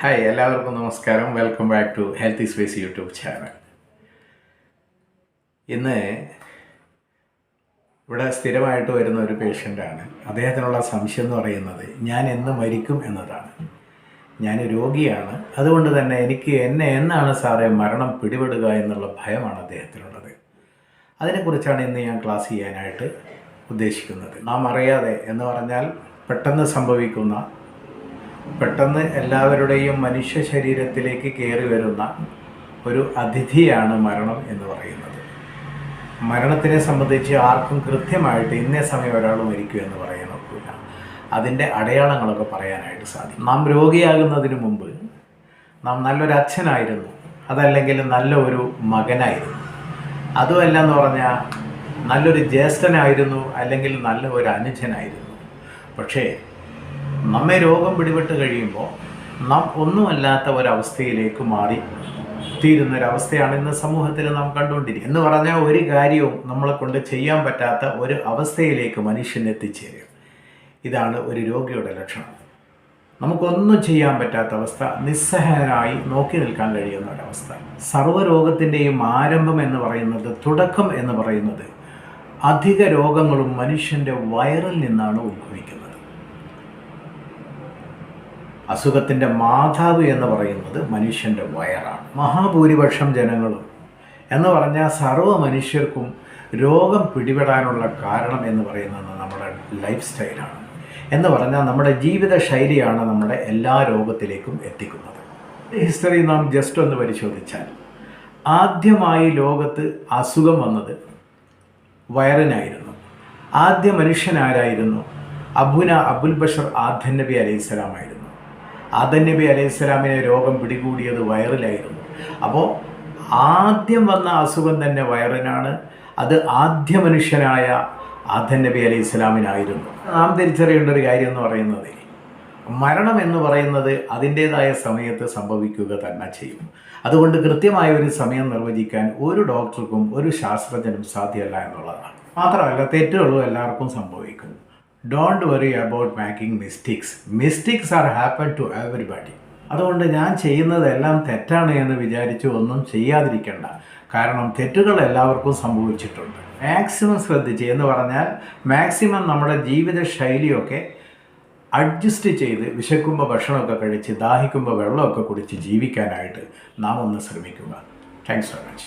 Hi എല്ലാവർക്കും നമസ്കാരം. Welcome back to healthy space YouTube channel ഇന്ന് ഇവിടെ സ്ഥിരമായിട്ട് വരുന്ന ഒരു പേഷ്യന്റാണ് അദ്ദേഹത്തിനുള്ള സംശയം എന്ന് പറയുന്നത് ഞാൻ എന്ന് മരിക്കും എന്നതാണ്. ഞാൻ രോഗിയാണ്. അതുകൊണ്ട് തന്നെ എനിക്ക് എന്നെ എന്നാണ് സാറേ മരണം പിടിപെടുക എന്നുള്ള ഭയമാണ് അദ്ദേഹത്തിനുള്ളത്. അതിനെക്കുറിച്ചാണ് ഇന്ന് ഞാൻ ക്ലാസ് ചെയ്യാനായിട്ട് ഉദ്ദേശിക്കുന്നത്. നാം അറിയാതെ എന്ന് പറഞ്ഞാൽ പെട്ടെന്ന് സംഭവിക്കുന്ന പെട്ടെന്ന് എല്ലാവരുടെയും മനുഷ്യ ശരീരത്തിലേക്ക് കയറി വരുന്ന ഒരു അതിഥിയാണ് മരണം എന്ന് പറയുന്നത്. മരണത്തിനെ സംബന്ധിച്ച് ആർക്കും കൃത്യമായിട്ട് ഇന്നേ സമയം ഒരാൾ മരിക്കും എന്ന് പറയാൻ അതിന്റെ അടയാളങ്ങളൊക്കെ പറയാനായിട്ട് സാധിക്കും. നാം രോഗിയാകുന്നതിന് മുമ്പ് നാം നല്ലൊരു അച്ഛനായിരുന്നു അതല്ലെങ്കിൽ നല്ല ഒരു മകനായിരുന്നു. അതുമല്ല എന്ന് പറഞ്ഞാൽ നല്ലൊരു ജ്യേഷ്ഠനായിരുന്നു അല്ലെങ്കിൽ നല്ല ഒരു അനുജനായിരുന്നു. പക്ഷേ നമ്മെ രോഗം പിടിപെട്ട് കഴിയുമ്പോൾ നാം ഒന്നുമല്ലാത്ത ഒരവസ്ഥയിലേക്ക് മാറി തീരുന്ന ഒരവസ്ഥയാണ് ഇന്ന് സമൂഹത്തിൽ നാം കണ്ടുകൊണ്ടിരിക്കുന്നത്. എന്ന് പറഞ്ഞാൽ ഒരു കാര്യവും നമ്മളെ കൊണ്ട് ചെയ്യാൻ പറ്റാത്ത ഒരു അവസ്ഥയിലേക്ക് മനുഷ്യൻ എത്തിച്ചേരും ഇതാണ് ഒരു രോഗിയുടെ ലക്ഷണം. നമുക്കൊന്നും ചെയ്യാൻ പറ്റാത്ത അവസ്ഥ നിസ്സഹായനായി നോക്കി നിൽക്കാൻ കഴിയുന്ന ഒരവസ്ഥ. സർവരോഗത്തിന്റെയും ആരംഭം എന്ന് പറയുന്നത് തുടക്കം എന്ന് പറയുന്നത് അധിക രോഗങ്ങളും മനുഷ്യന്റെ വയറിൽ നിന്നാണ് ഉത്ഭവിക്കുന്നത്. അസുഖത്തിന്റെ മാതാവ് എന്ന് പറയുന്നത് മനുഷ്യന്റെ വയറാണ്. മഹാഭൂരിപക്ഷം ജനങ്ങളും എന്ന് പറഞ്ഞാൽ സർവ മനുഷ്യർക്കും രോഗം പിടിപെടാനുള്ള കാരണം എന്ന് പറയുന്നത് നമ്മുടെ ലൈഫ് സ്റ്റൈലാണ് എന്ന് പറഞ്ഞാൽ നമ്മുടെ ജീവിത ശൈലിയാണ് നമ്മുടെ എല്ലാ രോഗത്തിലേക്കും എത്തിക്കുന്നത്. ഹിസ്റ്ററി നാം ജസ്റ്റ് ഒന്ന് പരിശോധിച്ചാൽ ആദ്യമായി ലോകത്ത് അസുഖം വന്നത് വയറിനായിരുന്നു. ആദ്യ മനുഷ്യനാരായിരുന്നു അബുന അബുൽ ബഷർ ആദ്യ നബി അലൈഹി സ്വലാമായിരുന്നു. ആദൻ നബി അലൈഹി സ്വലാമിനെ രോഗം പിടികൂടിയത് വയറിലായിരുന്നു. അപ്പോൾ ആദ്യം വന്ന അസുഖം തന്നെ വയറിനാണ്. അത് ആദ്യ മനുഷ്യനായ ആദൻ നബി അലൈഹി സ്വലാമിനായിരുന്നു നാം തിരിച്ചറിയേണ്ട ഒരു കാര്യം എന്ന് പറയുന്നത് മരണം എന്ന് പറയുന്നത് അതിന്റേതായ സമയത്ത് സംഭവിക്കുക തന്നെ ചെയ്യും. അതുകൊണ്ട് കൃത്യമായ ഒരു സമയം നിർവചിക്കാൻ ഒരു ഡോക്ടർക്കും ഒരു ശാസ്ത്രജ്ഞനും സാധ്യമല്ല എന്നുള്ളതാണ്. മാത്രമല്ല തെറ്റുകളും എല്ലാവർക്കും സംഭവിക്കും don't worry about making mistakes mistakes are happen to everybody അതുകൊണ്ട് ഞാൻ ചെയ്യുന്നതെല്ലാം തെറ്റാണ് എന്ന് വിചാരിച്ച് ഒന്നും ചെയ്യാതിരിക്കേണ്ട. കാരണം തെറ്റുകൾ എല്ലാവർക്കും സംഭവിച്ചിട്ടുണ്ട്. മാക്സിമം ശ്രദ്ധിച്ച് എന്ന് പറഞ്ഞാൽ മാക്സിമം നമ്മുടെ ജീവിത ശൈലിയൊക്കെ അഡ്ജസ്റ്റ് ചെയ്ത് വിശക്കുമ്പോൾ ഭക്ഷണമൊക്കെ കഴിച്ച് ദാഹിക്കുമ്പോൾ വെള്ളമൊക്കെ കുടിച്ച് ജീവിക്കാനായിട്ട് നാം ഒന്ന് ശ്രമിക്കുക. Thanks so much